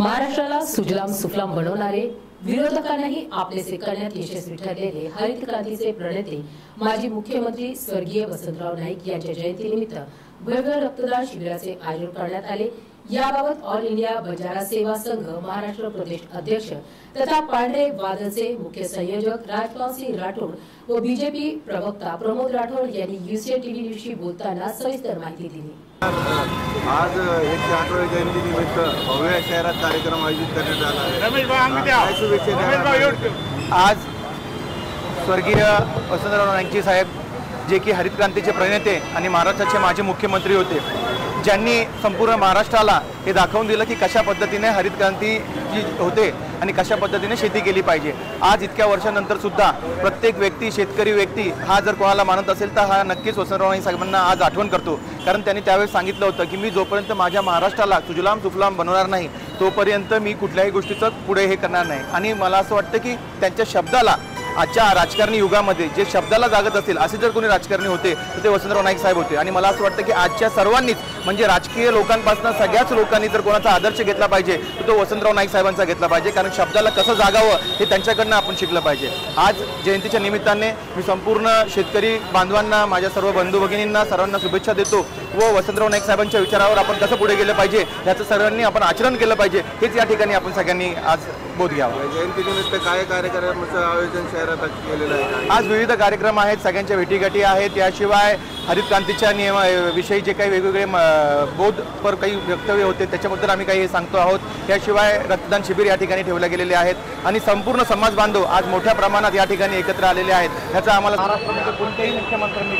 महाराष्ट्राला सुजलाम सुफलाम बनवणारे विरोधकांनाही आपलेसे करण्यात यशस्वी ठरलेले हरित क्रांतीचे प्रणेते माजी मुख्यमंत्री स्वर्गीय वसंतराव नाईक यांच्या जयंतीनिमित्त भव्य रक्तदान शिबिराचे आयोजन करण्यात आले. याबाबत ऑल इंडिया बंजारा सेवा संघ महाराष्ट्र प्रदेश अध्यक्ष तथा पांढरे वादळचे मुख्य संयोजक राजपाल सिंह राठोड व बीजेपी प्रवक्ता प्रमोद राठोड यांनी युसीएन टीव्ही न्यूजशी बोलताना सविस्तर माहिती दिली. आज एकशे आठव्या जयंतीनिमित्त भव्य शहरात कार्यक्रम आयोजित करण्यात आला आहे. शुभेच्छा आज स्वर्गीय वसंतराव नाईकजी साहेब जे की हरित क्रांतीचे प्रणेते आणि महाराष्ट्राचे माजी मुख्यमंत्री होते. ज्यांनी संपूर्ण महाराष्ट्राला हे दाखवून दिलं की कशा पद्धतीने हरित क्रांती जी होते आणि कशा पद्धतीने शेती केली पाहिजे. आज इतक्या वर्षानंतर सुद्धा प्रत्येक व्यक्ती शेतकरी व्यक्ती हा जर कोणाला मानत असेल तर हा नक्कीच वसंतराव साहेबांना आज आठवण करतो. कारण त्यांनी त्यावेळेस सांगितलं होतं की मी जोपर्यंत माझ्या महाराष्ट्राला सुजलाम सुफलाम बनवणार नाही तोपर्यंत मी कुठल्याही गोष्टीचं पुढे हे करणार नाही. आणि मला असं वाटतं की त्यांच्या शब्दाला आजच्या राजकारणी युगामध्ये जे शब्दाला जागत असतील असे जर कोणी राजकारणी होते तर ते वसंतराव नाईक साहेब होते. आणि मला असं वाटतं की आजच्या सर्वांनीच म्हणजे राजकीय लोकांपासून सगळ्याच लोकांनी जर कोणाचा आदर्श घेतला पाहिजे तर तो वसंतराव नाईक साहेबांचा घेतला पाहिजे. कारण शब्दाला कसं जागावं हे त्यांच्याकडनं आपण शिकलं पाहिजे. आज जयंतीच्या निमित्ताने मी संपूर्ण शेतकरी बांधवांना माझ्या सर्व बंधू भगिनींना सर्वांना शुभेच्छा देतो व वसंतराव नाईक साहेबांच्या विचारावर आपण कसं पुढे गेलं पाहिजे याचं सर्वांनी आपण आचरण केलं पाहिजे हेच या ठिकाणी आपण सगळ्यांनी आज बोध घ्यावा. जयंतीनिमित्त काय कार्यक्रमाचं आयोजन शहरात केलेलं आहे? आज विविध कार्यक्रम आहेत सगळ्यांच्या भेटीगाठी आहेत. याशिवाय हरित क्रांतीच्या नियम विषयी जे काही वेगवेगळे म, बोधपर काही वक्तव्य होते त्याच्याबद्दल आम्ही काही सांगतो आहोत. याशिवाय रक्तदान शिबिर या ठिकाणी ठेवले गेलेले आहेत. आणि संपूर्ण समाज बांधव आज मोठ्या प्रमाणात या ठिकाणी एकत्र आलेले आहेत. याचा आम्हाला महाराष्ट्रामध्ये कोणत्याही मुख्यमंत्र्यांनी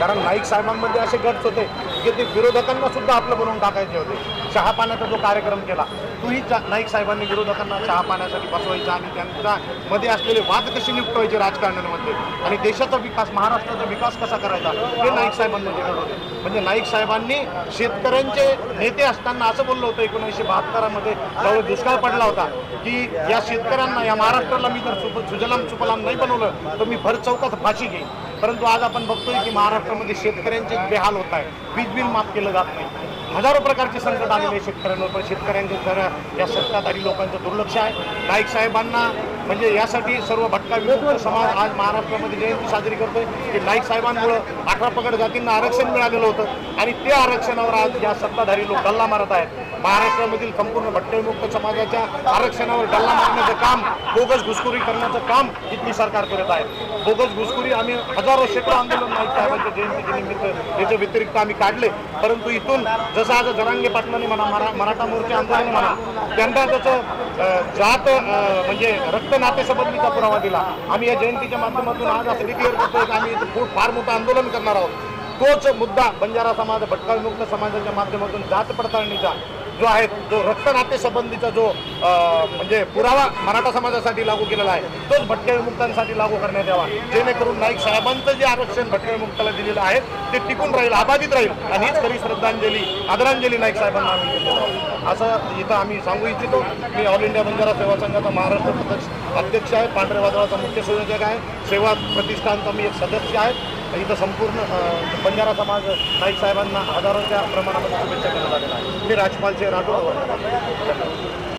कारण नाईक साहेबांमध्ये असे गट्स होते. की ते विरोधकांना सुद्धा आपलं बनवून टाकायचे होते. चहा पाण्याचा जो कार्यक्रम केला तोही नाईक साहेबांनी विरोधकांना चहा पाण्यासाठी बसवायचा आणि त्यांच्या मध्ये असलेले वाद कसे निपटवायचे राजकारण्यांमध्ये आणि देशाचा विकास महाराष्ट्राचा विकास कसा करायचा हे नाईक साहेबांमध्ये घडवलं होते. म्हणजे नाईक साहेबांनी शेतकऱ्यांचे नेते असताना असं बोललं होतं एकोणीसशे बहात्तरामध्ये ज्यावेळी दुष्काळ पडला होता की या शेतकऱ्यांना या महाराष्ट्राला मी जर सुप सुजलाम सुफलाम नाही बनवलं तर मी भर चौकात फाशी घेईन. परंतु आज आपण बघतोय की महाराष्ट्रामध्ये शेतकऱ्यांचे बेहाल होत आहे वीज बिल माफ केलं जात नाही. हजारो प्रकारचे संकट आलेले शेतकऱ्यांवर पण शेतकऱ्यांचे जरा या सत्ताधारी लोकांचं दुर्लक्ष आहे. नाईक साहेबांना म्हणजे यासाठी सर्व भटका विमुक्त समाज आज महाराष्ट्रामध्ये जयंती साजरी करतोय. की नाईक साहेबांमुळं अठरा पगड जातींना आरक्षण मिळालेलं होतं आणि त्या आरक्षणावर आज या सत्ताधारी लोक गल्ला मारत आहेत. महाराष्ट्रामधील संपूर्ण भटकविमुक्त समाजाच्या आरक्षणावर गल्ला मारण्याचं काम बोगस घुसखोरी करण्याचं काम इथली सरकार करत आहे. बोगस घुसखोरी आम्ही हजारो शेकडो आंदोलन नाईक साहेबांच्या जयंतीच्या निमित्त याच्या व्यतिरिक्त आम्ही काढले. परंतु इथून जसं आज जरांगे पाटलांनी म्हणा मरा मराठा मोर्चा आंदोलन म्हणा त्यांना त्याचं जात अं, म्हणजे रक्त नातेसंबंधीचा पुरावा दिला? आम्ही या जयंतीच्या माध्यमातून आज असं डिक्लेअर करतोय की आम्ही खूप फार मोठं आंदोलन करणार आहोत. तोच मुद्दा बंजारा समाज भटका विमुक्त समाजाच्या माध्यमातून जात पडताळणीचा जो आहे जो रक्त नातेसंबंधीचा जो म्हणजे पुरावा मराठा समाजासाठी लागू केलेला आहे तोच भटक्या विमुक्तांसाठी लागू करण्यात यावा. जेणेकरून नाईक साहेबांचं जे आरक्षण भटक्या विमुक्ताला दिलेलं आहे ते टिकून राहील अबाधित राहील. आणि हीच खरी श्रद्धांजली आदरांजली नाईक साहेबांना आम्ही असं इथं आम्ही सांगू इच्छितो. मी ऑल इंडिया बंजारा सेवा संघाचा महाराष्ट्र अध्यक्ष आहे. पांढरे वादळाचा मुख्य संयोजक आहे. सेवा प्रतिष्ठानचा मी एक सदस्य आहे. इथं संपूर्ण बंजारा समाज नाईक साहेबांना हजारोच्या प्रमाणामध्ये शुभेच्छा देण्यात आलेल्या आहे मी राजपालचे राठोड